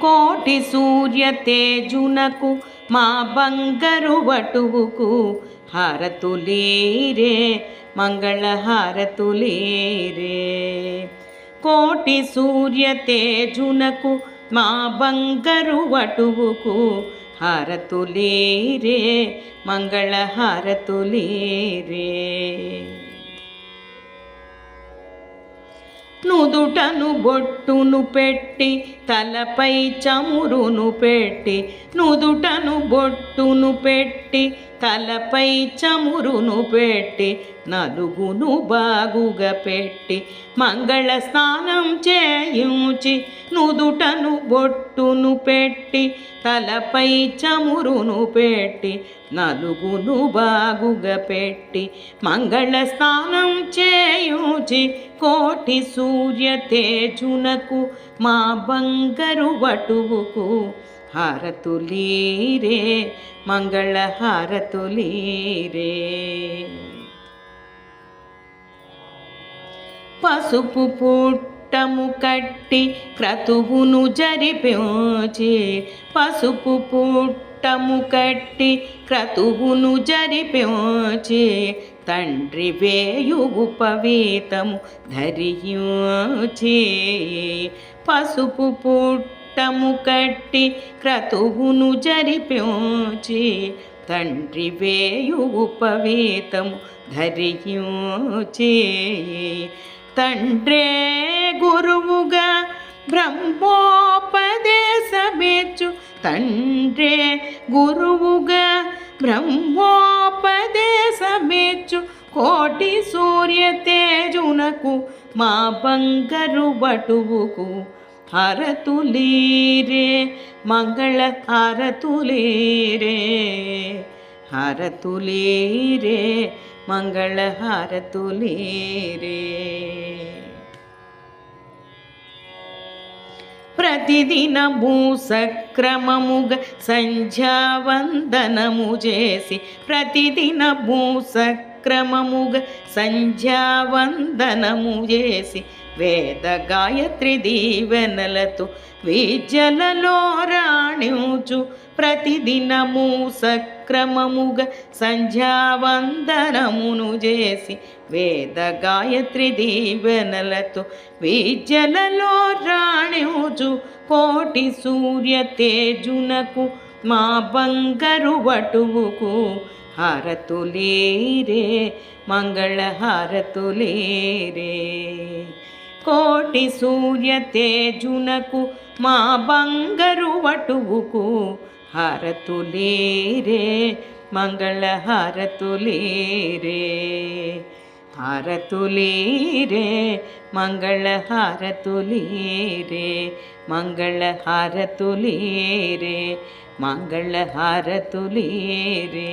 కోటి సూర్య తేజునకు మా బంగారు వటువుకు హారతులీరే మంగళ హారతులీరే కోటి సూర్య తేజునకు మా బంగారు వటువుకు హారతులీరే మంగళ హారతులీరే నుదుటను బొట్టును పెట్టి తలపై చమురును పెట్టి నుదుటను బొట్టును పెట్టి తలపై చమురును పెట్టి నలుగును బాగుగా పెట్టి మంగళ స్నానం చేయుచి నుదుటను బొట్టును పెట్టి తలపై చమురును పెట్టి నలుగును బాగుగా పెట్టి మంగళ స్నానం చేయుచి కోటి సూర్య తేజునకు మా బంగారు వటువుకు హారతులీరే మంగళ హారతులీరే. పసుపు పుట్టము కట్టి క్రతువును జరిపించి పసుపు పట్టము కట్టి క్రతువును జరిపించి తండ్రి వేయు ఉపవీతము ధరించి. పసుపు పుట్టము కట్టి క్రతువును జరిపించి తండ్రి వేయు ఉపవీతము ధరించి. తండ్రే గురువుగా బ్రహ్మోపదేశమేచ్చు తండ్రే గురువుగా బ్రహ్మోపదేశమేచ్చు. కోటి సూర్య తేజునకు మా బంగరు బటువుకు హరతులీరే మంగళ హరతులీరే హరతులీరే మంగళ హరతులీరే. ప్రతిదినము సక్రమముగా సంధ్యావందనము చేసి ప్రతిదినము సక్రమముగా సంధ్యావందనము చేసి వేద గాయత్రి దీవెనలతో విద్యలలో రాణించు ప్రతిదినము సక్రమముగా సంధ్యావందనమును చేసి వేద గాయత్రి దీవెనలతో విద్యలలో రాణించు కోటి సూర్య తేజునకు మా బంగరు వటువుకు హారతులీరే మంగళ హారతులీరే కోటి సూర్య తేజునకు మా బంగరు వటువుకు హారతులీరే మంగళ హారతులీరే హారతులీరే మంగళ హారతులీరే మంగళ హారతులీరే మంగళ హారతులీరే